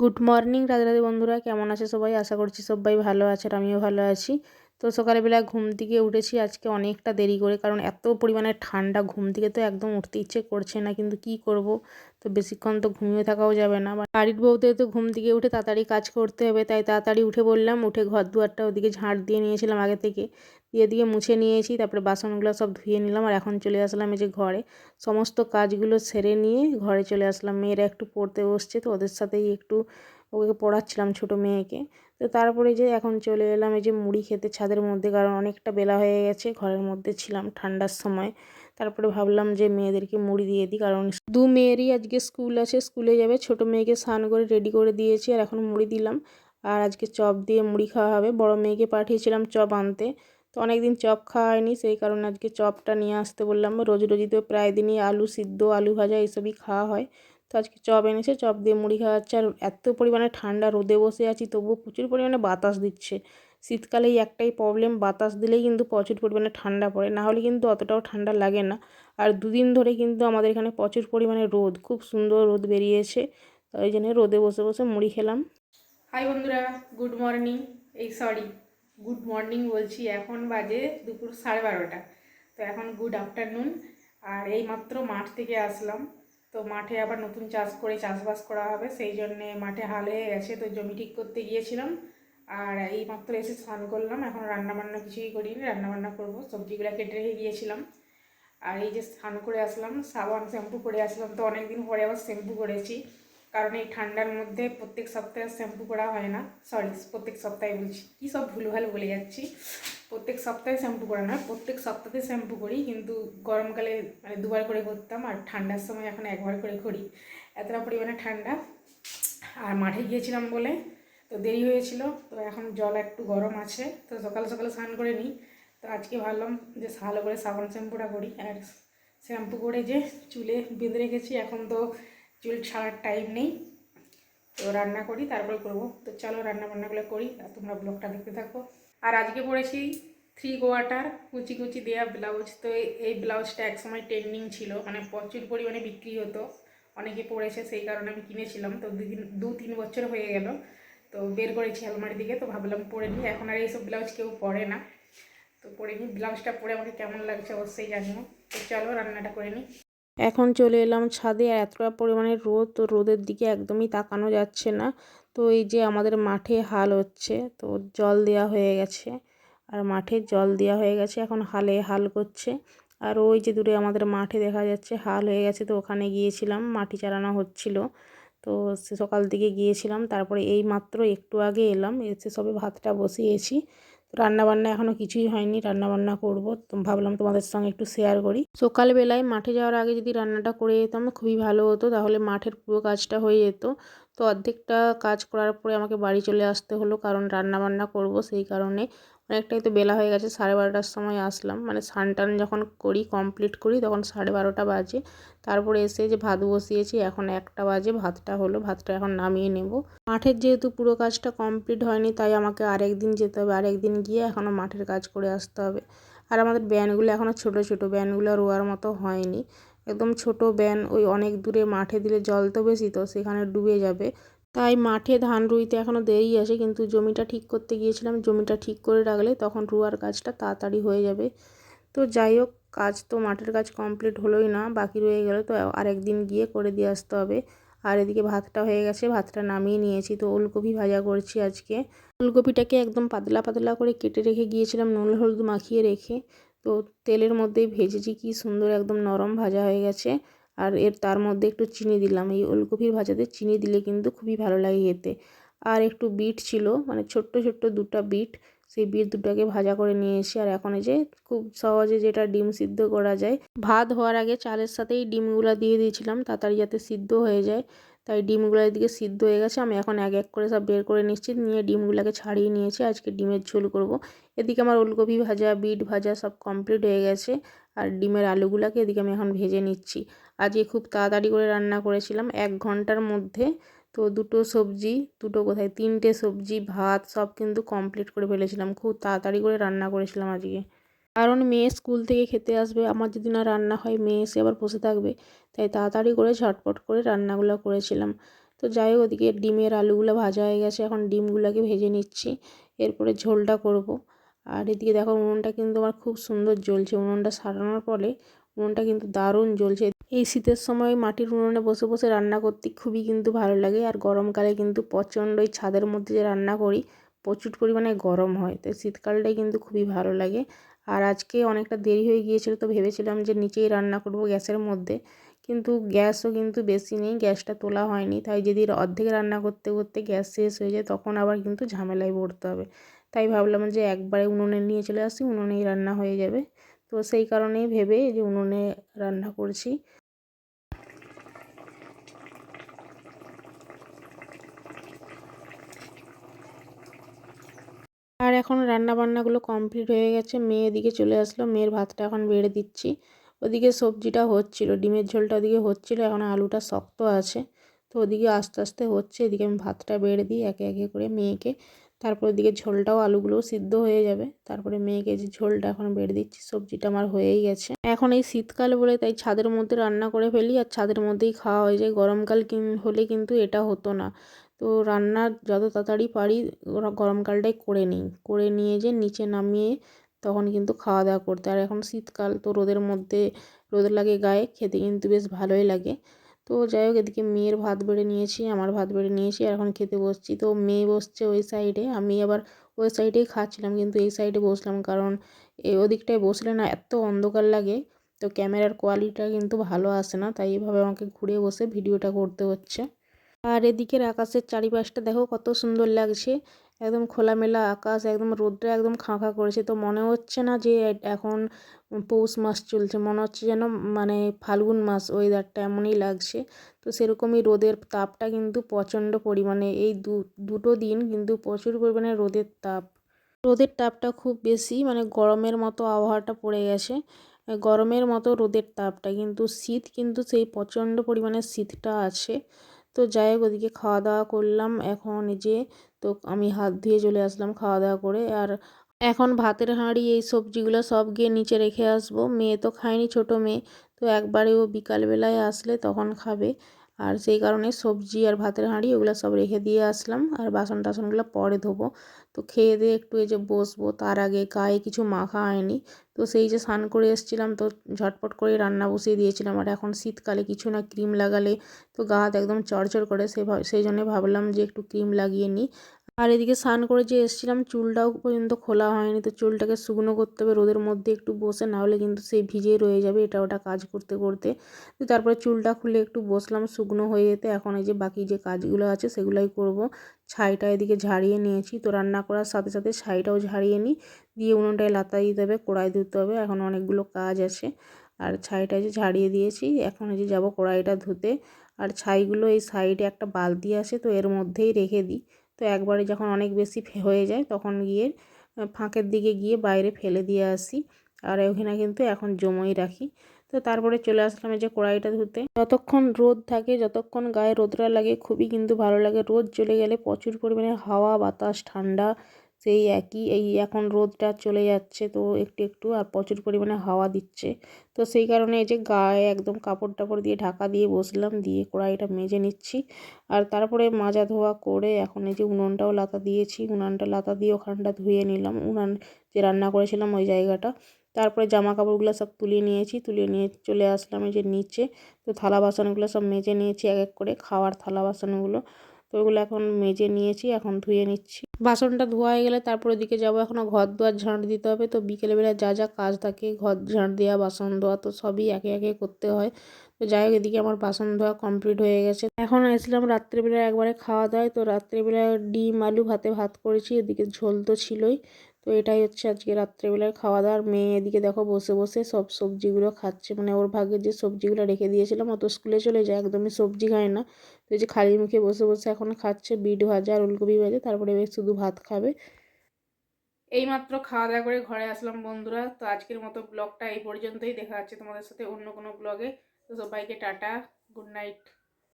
Good morning Radhe Radhe বন্ধুরা, কেমন আছে সবাই? আশা করছি সবাই ভালো আছে আর আমিও ভালো আছি। তো সকালবেলা ঘুম থেকে উঠেছি আজকে অনেকটা দেরি করে, কারণ এত পরিমাণে ঠান্ডা ঘুম থেকে তো একদম উঠতে ইচ্ছে করছে না, কিন্তু কি করব? তো বেশিক্ষণ তো ঘুমিয়ে থাকাও যাবে না। বাড়ির বউতে তো ঘুম থেকে উঠে তাড়াতাড়ি কাজ করতে হবে, তাই তাড়াতাড়ি উঠে বললাম, উঠে ঘর দুয়ারটা ওদিকে ঝাঁট দিয়ে নিয়েছিলাম আগে থেকে, দিয়ে দিয়ে মুছে নিয়েছি, তারপরে বাসনগুলো সব ধুয়ে নিলাম, আর এখন চলে আসলাম এই যে ঘরে। সমস্ত কাজগুলো সেরে নিয়ে ঘরে চলে আসলাম, মেয়েরা একটু পড়তে বসছে, তো ওদের সাথেই একটু ওকে পড়াচ্ছিলাম ছোটো মেয়েকে। তো তারপরে যে এখন চলে এলাম এই যে মুড়ি খেতে ছাদের মধ্যে, কারণ অনেকটা বেলা হয়ে গেছে, ঘরের মধ্যে ছিলাম ঠান্ডার সময়। তারপরে ভাবলাম যে মেয়েদেরকে মুড়ি দিয়ে দিই, কারণ দু মেয়েরই আজকে স্কুল আছে, স্কুলে যাবে। ছোটো মেয়েকে স্নান করে রেডি করে দিয়েছি আর এখন মুড়ি দিলাম। আর আজকে চপ দিয়ে মুড়ি খাওয়া হবে। বড় মেয়েকে পাঠিয়েছিলাম চপ আনতে। তো অনেকদিন চপ খাওয়া হয়নি সেই কারণে আজকে চপটা নিয়ে আসতে বললাম। রোজ রোজই তো প্রায় দিনই আলু সিদ্ধ, আলু ভাজা এইসবই খাওয়া হয়। তো আজকে চপ এনেছে, চপ দিয়ে মুড়ি খাওয়াচ্ছে। আর এত পরিমাণে ঠান্ডা রোদে বসে আছি, তবুও প্রচুর পরিমাণে বাতাস দিচ্ছে। শীতকালে এই একটাই প্রবলেম বাতাস দিলেই কিন্তু প্রচুর পরিমাণে ঠান্ডা পড়ে। না হলে কিন্তু অতটাও ঠান্ডা লাগে না। আর দুদিন ধরে কিন্তু আমাদের এখানে প্রচুর পরিমাণে রোদ, খুব সুন্দর রোদ বেরিয়েছে। তাই জন্য রোদে বসে বসে মুড়ি খেলাম। হাই বন্ধুরা গুড মর্নিং এই সরি গুড মর্নিং বলছি। এখন বাজে দুপুর সাড়ে বারোটা। তো এখন গুড আফটারনুন আর এই মাত্র মাঠ থেকে আসলাম। তো মাঠে আবার নতুন চাষ করে চাষবাস করা হবে, সেই জন্যে মাঠে হাল হয়ে গেছে। তো জমি ঠিক করতে গিয়েছিলাম আর এই মাত্র এসে স্নান করলাম। এখন রান্নাবান্না কিছুই করিনি, রান্নাবান্না করব। সবজিগুলো কেটে রেখে গিয়েছিলাম। আর এই যে স্নান করে আসলাম, সাবান শ্যাম্পু করে আসলাম। তো অনেক দিন পরে আবার শ্যাম্পু করেছি। কারণ এই ঠান্ডার মধ্যে প্রত্যেক সপ্তাহে শ্যাম্পু করা হয় না। সরি, প্রত্যেক সপ্তাহে বলছি। কী সব ভুলভাল বলে যাচ্ছি। প্রত্যেক সপ্তাহে শ্যাম্পু করা না, প্রত্যেক সপ্তাহে শ্যাম্পু করি, কিন্তু গরমকালে মানে দুবার করে করতাম আর ঠান্ডার সময় এখন একবার করে করি। এতটা পরিমাণে ঠান্ডা। আর মাঠে গিয়েছিলাম বলে তো দেরি হয়েছিল, তো এখন জল একটু গরম আছে, তো সকাল সকাল স্নান করে নিই। তো আজকে ভাবলাম যে ভালো করে সাবান শ্যাম্পুটা করি আর শ্যাম্পু করে যে চুলে বেঁধে রেখেছি, এখন তো চুল ছাড়ার টাইম নেই। তো রান্না করি, তারপরে করব। তো চলো রান্না বান্নাগুলো করি, আর তোমরা ব্লগটা দেখতে থাকো। আর আজকে পড়েছি থ্রি কোয়ার্টার কুচি কুচি দেওয়া ব্লাউজ। তো এই ব্লাউজটা একসময় ট্রেন্ডিং ছিল মানে প্রচুর পরিমাণে বিক্রি হতো। অনেকে পড়েছে, সেই কারণে আমি কিনেছিলাম। তো দুদিন দু তিন বছর হয়ে গেল। তো বের করেছি আলমারি দিকে, তো ভাবলাম পরে নিই। এখন আর এইসব ব্লাউজ কেউ পরে না। তো পরে নিই। ব্লাউজটা পরে আমাকে কেমন লাগছে অবশ্যই জানিও। তো চলো রান্নাটা করে নিই। এখন চলে এলাম ছাদে। আর এতটা পরিমাণে রোদ, তো রোদের দিকে একদমই তাকানো যাচ্ছে না। তো এই যে আমাদের মাঠে হাল হচ্ছে, তো জল দেওয়া হয়ে গেছে। আর মাঠে জল দেওয়া হয়ে গেছে, এখন হালে হাল করছে। আর ওই যে দূরে আমাদের মাঠে দেখা যাচ্ছে, হাল হয়ে গেছে তো ওখানে গিয়েছিলাম, মাটি চালানো হচ্ছিল। তো সকাল দিকে গিয়েছিলাম, তারপরে এই মাত্র একটু আগে এলাম, এসে সবে ভাতটা বসিয়েছি। রান্নাবান্না এখনও কিছুই হয়নি, রান্নাবান্না করব। ভাবলাম তোমাদের সঙ্গে একটু শেয়ার করি। সকালবেলায় মাঠে যাওয়ার আগে যদি রান্নাটা করে যেতাম, খুবই ভালো হতো, তাহলে মাঠের পুরো কাজটা হয়ে যেত। তো অর্ধেকটা কাজ করার পরে আমাকে বাড়ি চলে আসতে হলো, কারণ রান্নাবান্না করব, সেই কারণে অনেকটাই তো বেলা হয়ে গেছে, সাড়ে বারোটার সময় আসলাম। মানে টান যখন করি কমপ্লিট করি, তখন সাড়ে বারোটা বাজে। তারপরে এসে যে ভাত বসিয়েছি, এখন একটা বাজে, ভাতটা হলো, ভাতটা এখন নামিয়ে নেব। মাঠের যেহেতু পুরো কাজটা কমপ্লিট হয়নি, তাই আমাকে আরেক দিন যেতে হবে। আরেক দিন গিয়ে এখনও মাঠের কাজ করে আসতে হবে। আর আমাদের ব্যানগুলো এখনও ছোট ছোট ব্যানগুলো রোয়ার মতো হয়নি। একদম ছোট ব্যান, ওই অনেক দূরে মাঠে দিলে জল তো বেশি, তো সেখানে ডুবে যাবে। তাই মাঠে ধান রুইতে এখনও দেরি আছে, কিন্তু জমিটা ঠিক করতে গিয়েছিলাম। জমিটা ঠিক করে রাখলে তখন রুয়ার কাজটা তাড়াতাড়ি হয়ে যাবে। তো যাই হোক, কাজ তো মাঠের কাজ কমপ্লিট হলোই না, বাকি রয়ে গেল তো আরেকদিন গিয়ে করে দিয়ে আসতে হবে। আর এদিকে ভাতটা হয়ে গেছে, ভাতটা নামিয়ে নিয়েছি। তো ওলকপি ভাজা করছি আজকে। ওলকপিটাকে একদম পাতলা পাতলা করে কেটে রেখে গিয়েছিলাম, নুন হলুদ মাখিয়ে রেখে। তো তেলের মধ্যেই ভেজেছি, কি সুন্দর একদম নরম ভাজা হয়ে গেছে। আর এর তার মধ্যে একটু চিনি দিলাম। এই ওলকপির ভাজাতে চিনি দিলে কিন্তু খুবই ভালো লাগে খেতে। আর একটু বিট ছিল মানে ছোট্ট ছোট্ট দুটা বিট, সেই বিট দুটাকে ভাজা করে নিয়ে এসে, আর এখন যে খুব সহজে যেটা ডিম সিদ্ধ করা যায়, ভাত হওয়ার আগে চালের সাথেই ডিমগুলো দিয়ে দিয়েছিলাম, তাড়াতাড়ি যাতে সিদ্ধ হয়ে যায়। তাই ডিমগুলো এদিকে সিদ্ধ হয়ে গেছে, আমি এখন এক এক করে সব বের করে নিচ্ছি, নিয়ে ডিমগুলোকে ছাড়িয়ে নিয়েছি, আজকে ডিমের ঝোল করব। এদিকে আমার ওলকপি ভাজা, বিট ভাজা সব কমপ্লিট হয়ে গেছে, আর ডিমের আলুগুলোকে এদিকে আমি এখন ভেজে নিচ্ছি। আজকে খুব তাড়াতাড়ি করে রান্না করেছিলাম। এক ঘণ্টার মধ্যে। তো দুটো সবজি, দুটো কোথায়? তিনটে সবজি, ভাত সব কিন্তু কমপ্লিট করে ফেলেছিলাম। খুব তাড়াতাড়ি করে রান্না করেছিলাম আজকে। কারণ মেয়ে স্কুল থেকে খেতে আসবে। আমার যদি না রান্না হয়, মেয়ে এসে আবার বসে থাকবে। তাই তাড়াতাড়ি করে ঝটপট করে রান্নাগুলো করেছিলাম। তো যাই হোক, ওদিকে ডিমের আলুগুলো ভাজা হয়ে গেছে। এখন ডিমগুলোকে ভেজে নিচ্ছি। এরপরে ঝোলটা করব। আর এদিকে দেখো, উনুনটা কিন্তু আমার খুব সুন্দর জ্বলছে। উনুনটা সারানোর ফলে উনুনটা কিন্তু দারুণ জ্বলছে। এই শীতের সময় মাটির উনুনে বসে বসে রান্না করতে খুবই কিন্তু ভালো লাগে। আর গরমকালে কিন্তু প্রচণ্ড ওই ছাদের মধ্যে যে রান্না করি, প্রচুর পরিমাণে গরম হয়। তো শীতকালটাই কিন্তু খুবই ভালো লাগে। আর আজকে অনেকটা দেরি হয়ে গিয়েছিল তো ভেবেছিলাম যে নিচেই রান্না করব গ্যাসের মধ্যে। কিন্তু গ্যাসও কিন্তু বেশি নেই, গ্যাসটা তোলা হয়নি। তাই যদি অর্ধেক রান্না করতে করতে গ্যাস শেষ হয়ে যায়, তখন আবার কিন্তু ঝামেলায় পড়তে হবে। তাই ভাবলাম যে একবারে উনুনে নিয়ে চলে আসি, উনুনেই রান্না হয়ে যাবে। তো সেই কারণেই ভেবে যে উনুনে রান্না করছি আর এখন রান্না বান্নাগুলো কমপ্লিট হয়ে গেছে। মেয়ে এদিকে চলে আসলো। মেয়ের ভাতটা এখন বেড়ে দিচ্ছি। ওদিকে সবজিটা হচ্ছিল, ডিমের ঝোলটা ওদিকে হচ্ছিল, এখন আলুটা শক্ত আছে। তো ওদিকে আস্তে আস্তে হচ্ছে, এদিকে আমি ভাতটা বেড়ে দিই একে একে করে মেয়েকে। তারপর ওদিকে ঝোলটাও আলুগুলোও সিদ্ধ হয়ে যাবে। তারপরে মেয়েকে যে ঝোলটা এখন বেড়ে দিচ্ছি, সবজিটা আমার হয়েই গেছে। এখন এই শীতকাল বলে তাই ছাদের মধ্যে রান্না করে ফেলি, আর ছাদের মধ্যেই খাওয়া হয়ে যায়। গরমকাল হলে কিন্তু এটা হতো না। তো রান্না যত তাড়াতাড়ি পারি গরমকালটাই করে নিই। করে নিয়ে যে নিচে নামিয়ে তখন কিন্তু খাওয়া দাওয়া করতে। আর এখন শীতকাল তো রোদের মধ্যে রোদ লাগে গায়ে, খেতে কিন্তু বেশ ভালোই লাগে। তো যাই হোক, এদিকে মেয়ের ভাত বেড়ে নিয়েছি, আমার ভাত বেড়ে নিয়েছি, আর এখন খেতে বসছি। তো মেয়ে বসছে ওই সাইডে, আমি আবার ওই সাইডেই খাচ্ছিলাম, কিন্তু এই সাইডে বসলাম কারণ এই ওদিকটায় বসলে না এত অন্ধকার লাগে, তো ক্যামেরার কোয়ালিটিটা কিন্তু ভালো আসে না, তাই এভাবে আমাকে ঘুরে বসে ভিডিওটা করতে হচ্ছে। আর এদিকের আকাশের চারিপাশটা দেখো কত সুন্দর লাগছে। একদম খোলামেলা আকাশ, একদম রোদটা একদম খাঁকা করেছে। তো মনে হচ্ছে না যে এখন পৌষ মাস চলছে। মনে হচ্ছে যেন মানে ফাল্গুন মাস ওয়েদারটা এমনই লাগছে। তো সেরকমই রোদের তাপটা কিন্তু প্রচণ্ড পরিমাণে, এই দু, দুটো দিন কিন্তু প্রচুর পরিমাণে রোদের তাপ। রোদের তাপটা খুব বেশি মানে গরমের মতো আবহাওয়াটা পড়ে গেছে। গরমের মতো রোদের তাপটা। কিন্তু শীত কিন্তু সেই প্রচণ্ড পরিমাণে শীতটা আছে। তো যাই হোক, ওদিকে খাওয়া দাওয়া করলাম। এখন যে তো আমি হাত ধুয়ে চলে আসলাম খাওয়া দাওয়া করে। আর এখন ভাতের হাঁড়ি, এই সবজিগুলো সব গিয়ে নিচে রেখে আসব। মেয়ে তো খায়নি, ছোটো মেয়ে। তো একবারে ও বিকালবেলায় আসলে তখন খাবে। আর সেই কারণে সবজি আর ভাতের হাঁড়ি ওগুলো সব রেখে দিয়ে আসলাম। আর বাসন টাসনগুলো পরে ধোবো। তো খেয়ে দিয়ে একটু এই যে বসবো, তার আগে গায়ে কিছু মাখা হয়নি। তো সেই যে স্নান করে এসেছিলাম, তো ঝটপট করে রান্না বসিয়ে দিয়েছিলাম। আর এখন শীতকালে কিছু না ক্রিম লাগালে তো গা হাত একদম চড়চড় করে সে সেই জন্যে ভাবলাম যে একটু ক্রিম লাগিয়ে নিই। আর এদিকে স্নান করে যে এসেছিলাম, চুলটাও পর্যন্ত খোলা হয়নি। তো চুলটাকে শুকনো করতে হবে, রোদের মধ্যে একটু বসে, না হলে কিন্তু সেই ভিজেই রয়ে যাবে, এটা ওটা কাজ করতে করতে। তো তারপরে চুলটা খুলে একটু বসলাম, শুকনো হয়ে যেতে। এখন এই যে বাকি যে কাজগুলো আছে, সেগুলোই করব। ছাইটা এদিকে ঝাড়িয়ে নিয়েছি। তো রান্না করার সাথে সাথে ছাইটাও ঝাড়িয়ে নিই। দিয়ে উনুনটায় লাতা দিতে হবে, কড়াই ধুতে হবে। এখন অনেকগুলো কাজ আছে। আর ছাইটা যে ঝাড়িয়ে দিয়েছি, এখন এই যে যাব কড়াইটা ধুতে। আর ছাইগুলো এই সাইডে একটা বালতি আছে, তো এর মধ্যেই রেখে দিই। তো একবারে যখন অনেক বেশি হয়ে যায় তখন গিয়ে ফাঁকের দিকে গিয়ে বাইরে ফেলে দিয়ে আসি। আর ওখানে কিন্তু এখন জমাই রাখি। তো তারপরে চলে আসলাম যে কড়াইটা ধুতে। যতক্ষণ রোদ থাকে, যতক্ষণ গায়ে রোদরা লাগে, খুবই কিন্তু ভালো লাগে। রোদ চলে গেলে প্রচুর পরিমাণে হাওয়া, বাতাস, ঠান্ডা সেই একই, এই এখন রোদটা চলে যাচ্ছে তো একটু একটু আর প্রচুর পরিমাণে হাওয়া দিচ্ছে। তো সেই কারণে এই যে গায়ে একদম কাপড় টাপড় দিয়ে ঢাকা দিয়ে বসলাম, দিয়ে কড়াইটা মেজে নিচ্ছি। আর তারপরে মাজা ধোয়া করে এখন এই যে উনুনটাও লাতা দিয়েছি, উনানটা লাতা দিয়ে ওখানটা ধুয়ে নিলাম। উনান যে রান্না করেছিলাম ওই জায়গাটা। তারপরে জামা কাপড়গুলো সব তুলে নিয়েছি, তুলে নিয়ে চলে আসলাম এই যে নিচে। তো থালা বাসনগুলো সব মেজে নিয়েছি এক এক করে, খাওয়ার থালা বাসনগুলো। তো ওগুলো এখন মেজে নিয়েছি, এখন ধুয়ে নিচ্ছি। বাসনটা ধোয়া হয়ে গেলে তারপর ওদিকে যাব, এখনও ঘর দোয়ার ঝাঁট দিতে হবে। তো বিকেলবেলা যা যা কাজ থাকে, ঘর ঝাঁট দেওয়া, বাসন ধোয়া, তো সবই একে একে করতে হয়। তো যাই হোক, এদিকে আমার বাসন ধোয়া কমপ্লিট হয়ে গেছে। এখন এসেছিলাম রাত্রিবেলা একবারে খাওয়া দাওয়ায়। তো রাত্রিবেলা ডিম, আলু ভাতে ভাত করেছি, এদিকে ঝোল তো ছিলই। তো এটাই হচ্ছে আজকে রাত্রেবেলার খাওয়া দাওয়ার মেয়ে এদিকে দেখো বসে বসে সব সবজিগুলো খাচ্ছে। মানে ওর ভাগের যে সবজিগুলো রেখে দিয়েছিলাম অত স্কুলে চলে যায়, একদমই সবজি খায় না। তো যে খালি মুখে বসে বসে এখন খাচ্ছে বিট ভাজা আর ওলকপি ভাজা, তারপরে শুধু ভাত খাবে। এইমাত্র খাওয়া দাওয়া করে ঘরে আসলাম বন্ধুরা। তো আজকের মতো ব্লগটা এই পর্যন্তই। দেখা যাচ্ছে তোমাদের সাথে অন্য কোনো ব্লগে। তো সবাইকে টাটা, গুড নাইট।